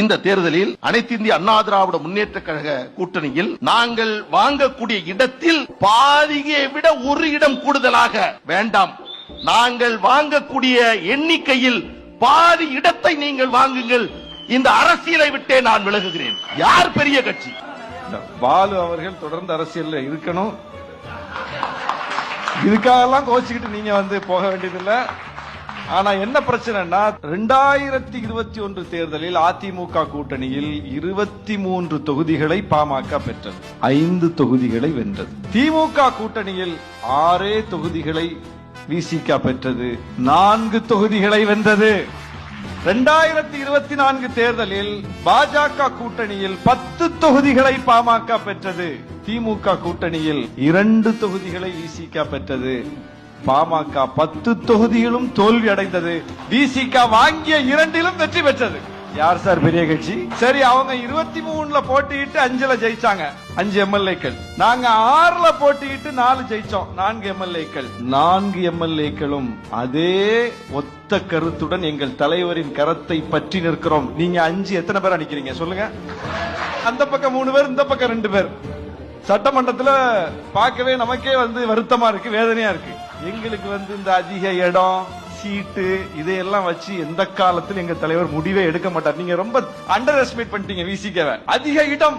இந்த தேர்தலில் அனைத்து இந்திய அண்ணா திராவிட முன்னேற்ற கழக கூட்டணியில் நாங்கள் வாங்கக்கூடிய இடத்தில் பாதியை விட ஒரு இடம் கூடுதலாக வேண்டாம். நாங்கள் வாங்கக்கூடிய எண்ணிக்கையில் பாதி இடத்தை நீங்கள் வாங்குங்கள். இந்த அரசியலை விட்டே நான் விலகுகிறேன். யார் பெரிய கட்சி? பாலு அவர்கள் தொடர்ந்து அரசியல் இருக்கணும். இதுக்காகலாம் கோச்சிக்கிட்டு நீங்க வந்து போக வேண்டியதில்லை. ஆனா என்ன பிரச்சனைனா ரெண்டாயிரத்தி இருபத்தி ஒன்று தேர்தலில் அதிமுக கூட்டணியில் இருபத்தி மூன்று தொகுதிகளை பாமக பெற்றது. ஐந்து தொகுதிகளை வென்றது. திமுக கூட்டணியில் ஆறே தொகுதிகளை விசிக பெற்றது. நான்கு தொகுதிகளை வென்றது. ரெண்டாயிரத்தி இருபத்தி நான்கு தேர்தலில் பாஜக கூட்டணியில் பத்து தொகுதிகளை பாமக பெற்றது. திமுக கூட்டணியில் இரண்டு தொகுதிகளை விசிக பெற்றது. பாமக பத்து தொகுதியிலும் தோல்வி அடைந்தது. விசிக வாங்கிய இரண்டிலும் வெற்றி பெற்றது. யார் சார் பெரிய கட்சி? சரி அவங்க இருபத்தி மூணுல போட்டியிட்டு அஞ்சுல ஜெயிச்சாங்க. அஞ்சு எம்எல்ஏக்கள். நாங்க ஆறுல போட்டியிட்டு நாலு ஜெயிச்சோம். நான்கு எம்எல்ஏக்கள். நான்கு எம்எல்ஏக்களும் அதே ஒத்த கருத்துடன் எங்கள் தலைவரின் கரத்தை பற்றி நிற்கிறோம். நீங்க அஞ்சு எத்தனை பேர் அடிக்கிறீங்க சொல்லுங்க. அந்த பக்கம் மூணு பேர் இந்த பக்கம் ரெண்டு பேர். சட்டமன்றத்துல பார்க்கவே நமக்கே வந்து வருத்தமா இருக்கு வேதனையா இருக்கு. எங்களுக்கு வந்து இந்த அதிக இடம் சீட்டு இதையெல்லாம் வச்சு எந்த காலத்தில் எங்க தலைவர் முடிவே எடுக்க மாட்டார். நீங்க ரொம்ப அண்டர் எஸ்டிமேட் பண்ணிட்டீங்க விசிகவை அதிக இடம்.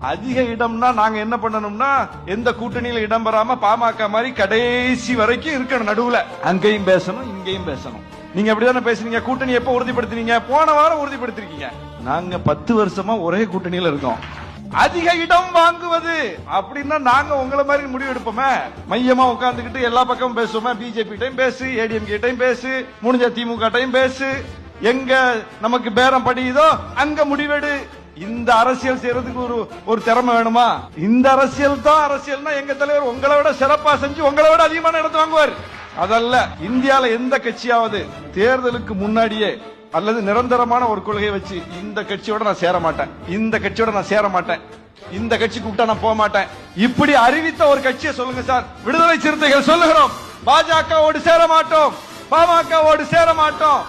அதிக இடம்னா நாங்க என்ன பண்ணணும்னா எந்த கூட்டணியில இடம் பெறாம பாமக மாதிரி கடைசி வரைக்கும் இருக்கணும் நடுவுல. அங்கேயும் பேசணும் இங்கேயும் பேசணும். நீங்க அப்படிதானே பேசுறீங்க கூட்டணி எப்ப உறுதிப்படுத்தினீங்க? போன வாரம் உறுதிப்படுத்திருக்கீங்க. நாங்க பத்து வருஷமா ஒரே கூட்டணியில இருக்கோம். அதிக இடம் வாங்குவது அப்படின்னா நாங்க உங்களை மாதிரி முடிவு எடுப்போமே மையமா உட்கார்ந்துகிட்டு எல்லா பக்கமும் பேசுவோமே. பிஜேபி டைம் பேசு ஏடிஎம்கே டைம் பேசு முடிஞ்ச திமுக டைம் பேசு. எங்க நமக்கு பேரம் படியுதோ அங்க முடிவெடு. இந்த அரசியல் செய்யறதுக்கு ஒரு ஒரு திறமை வேணுமா? இந்த அரசியல் தான் அரசியல்னா எங்க தலைவர் உங்களை விட சிறப்பா செஞ்சு உங்களை விட அதிகமான இடத்து வாங்குவார். அதல்ல இந்தியால எந்த கட்சியாவது தேர்தலுக்கு முன்னாடியே அல்லது நிரந்தரமான ஒரு கொள்கையை வச்சு இந்த கட்சியோட நான் சேர மாட்டேன். இந்த கட்சியோட நான் சேர மாட்டேன். இந்த கட்சி கூப்பிட்டா நான் போக மாட்டேன். இப்படி அறிவித்த ஒரு கட்சியை சொல்லுங்க சார். விடுதலை சிறுத்தைகள் சொல்லுகிறோம். பாஜகவோடு சேர மாட்டோம். பாமகவோடு சேர மாட்டோம்.